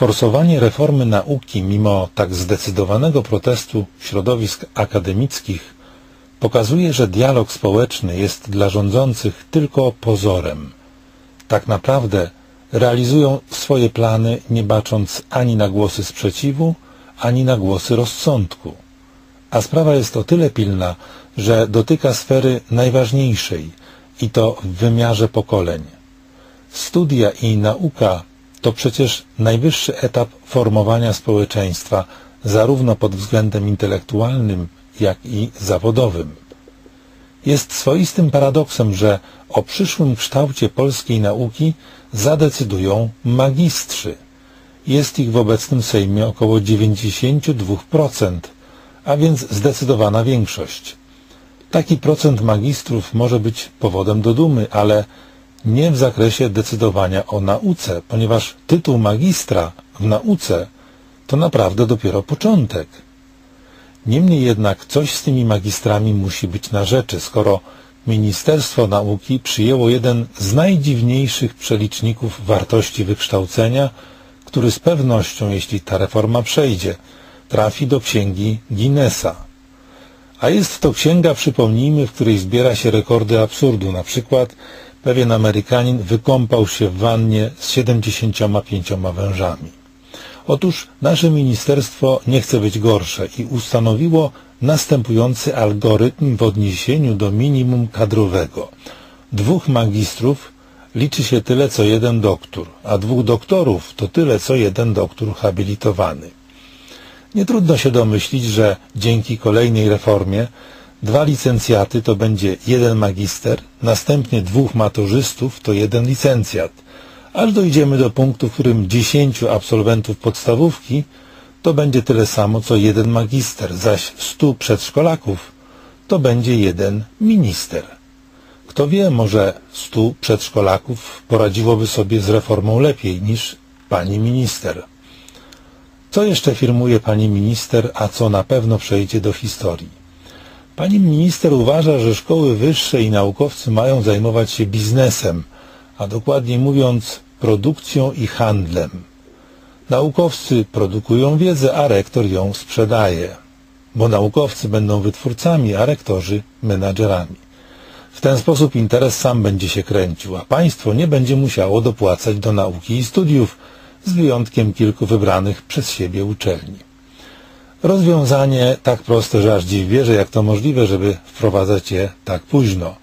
Forsowanie reformy nauki mimo tak zdecydowanego protestu środowisk akademickich pokazuje, że dialog społeczny jest dla rządzących tylko pozorem. Tak naprawdę realizują swoje plany nie bacząc ani na głosy sprzeciwu, ani na głosy rozsądku. A sprawa jest o tyle pilna, że dotyka sfery najważniejszej i to w wymiarze pokoleń. Studia i nauka to przecież najwyższy etap formowania społeczeństwa, zarówno pod względem intelektualnym, jak i zawodowym. Jest swoistym paradoksem, że o przyszłym kształcie polskiej nauki zadecydują magistrzy. Jest ich w obecnym Sejmie około 92%, a więc zdecydowana większość. Taki procent magistrów może być powodem do dumy, ale nie w zakresie decydowania o nauce, ponieważ tytuł magistra w nauce to naprawdę dopiero początek. Niemniej jednak coś z tymi magistrami musi być na rzeczy, skoro Ministerstwo Nauki przyjęło jeden z najdziwniejszych przeliczników wartości wykształcenia, który z pewnością, jeśli ta reforma przejdzie, trafi do księgi Guinnessa. A jest to księga, przypomnijmy, w której zbiera się rekordy absurdu. Na przykład pewien Amerykanin wykąpał się w wannie z 75 wężami. Otóż nasze ministerstwo nie chce być gorsze i ustanowiło następujący algorytm w odniesieniu do minimum kadrowego. Dwóch magistrów liczy się tyle co jeden doktor, a dwóch doktorów to tyle co jeden doktor habilitowany. Nie trudno się domyślić, że dzięki kolejnej reformie dwa licencjaty to będzie jeden magister, następnie dwóch maturzystów to jeden licencjat, aż dojdziemy do punktu, w którym dziesięciu absolwentów podstawówki to będzie tyle samo co jeden magister, zaś stu przedszkolaków to będzie jeden minister. Kto wie, może stu przedszkolaków poradziłoby sobie z reformą lepiej niż pani minister. Co jeszcze firmuje pani minister, a co na pewno przejdzie do historii? Pani minister uważa, że szkoły wyższe i naukowcy mają zajmować się biznesem, a dokładniej mówiąc produkcją i handlem. Naukowcy produkują wiedzę, a rektor ją sprzedaje, bo naukowcy będą wytwórcami, a rektorzy menadżerami. W ten sposób interes sam będzie się kręcił, a państwo nie będzie musiało dopłacać do nauki i studiów, z wyjątkiem kilku wybranych przez siebie uczelni. Rozwiązanie tak proste, że aż dziw wierzę, jak to możliwe, żeby wprowadzać je tak późno.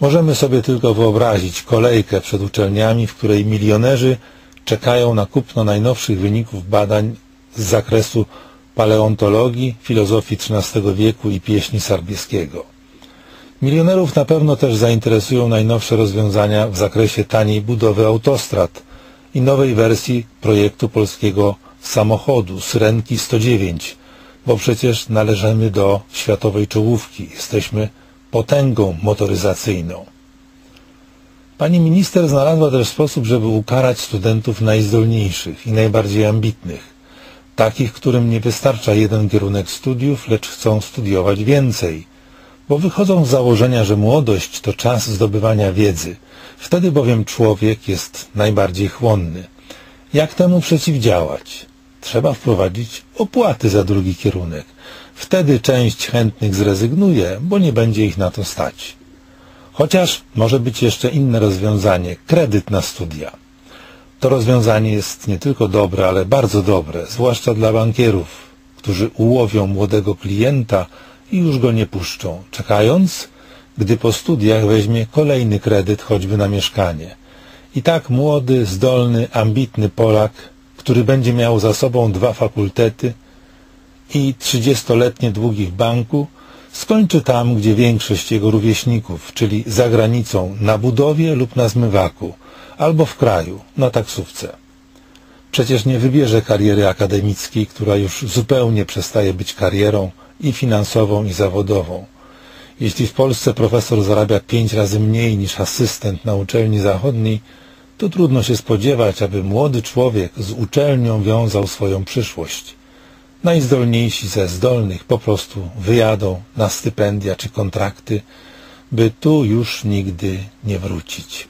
Możemy sobie tylko wyobrazić kolejkę przed uczelniami, w której milionerzy czekają na kupno najnowszych wyników badań z zakresu paleontologii, filozofii XIII wieku i pieśni Sarbiskiego. Milionerów na pewno też zainteresują najnowsze rozwiązania w zakresie taniej budowy autostrad i nowej wersji projektu polskiego samochodu Syrenki 109, bo przecież należymy do światowej czołówki, jesteśmy potęgą motoryzacyjną. Pani minister znalazła też sposób, żeby ukarać studentów najzdolniejszych i najbardziej ambitnych, takich, którym nie wystarcza jeden kierunek studiów, lecz chcą studiować więcej, bo wychodzą z założenia, że młodość to czas zdobywania wiedzy, wtedy bowiem człowiek jest najbardziej chłonny. Jak temu przeciwdziałać? Trzeba wprowadzić opłaty za drugi kierunek. Wtedy część chętnych zrezygnuje, bo nie będzie ich na to stać. Chociaż może być jeszcze inne rozwiązanie kredyt na studia. To rozwiązanie jest nie tylko dobre, ale bardzo dobre, zwłaszcza dla bankierów, którzy ułowią młodego klienta i już go nie puszczą, czekając, gdy po studiach weźmie kolejny kredyt choćby na mieszkanie. I tak młody, zdolny, ambitny Polak, który będzie miał za sobą dwa fakultety i trzydziestoletnie długi w banku, skończy tam, gdzie większość jego rówieśników, czyli za granicą, na budowie lub na zmywaku, albo w kraju, na taksówce. Przecież nie wybierze kariery akademickiej, która już zupełnie przestaje być karierą i finansową, i zawodową. Jeśli w Polsce profesor zarabia pięć razy mniej niż asystent na uczelni zachodniej, to trudno się spodziewać, aby młody człowiek z uczelnią wiązał swoją przyszłość. Najzdolniejsi ze zdolnych po prostu wyjadą na stypendia czy kontrakty, by tu już nigdy nie wrócić.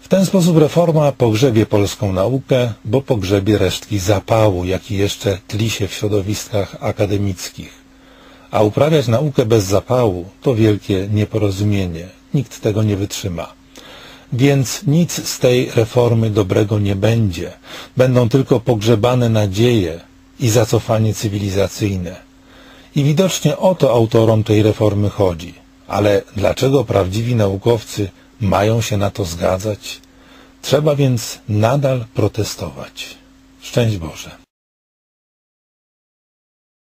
W ten sposób reforma pogrzebie polską naukę, bo pogrzebie resztki zapału, jaki jeszcze tli się w środowiskach akademickich. A uprawiać naukę bez zapału to wielkie nieporozumienie. Nikt tego nie wytrzyma. Więc nic z tej reformy dobrego nie będzie. Będą tylko pogrzebane nadzieje i zacofanie cywilizacyjne. I widocznie o to autorom tej reformy chodzi. Ale dlaczego prawdziwi naukowcy mają się na to zgadzać? Trzeba więc nadal protestować. Szczęść Boże.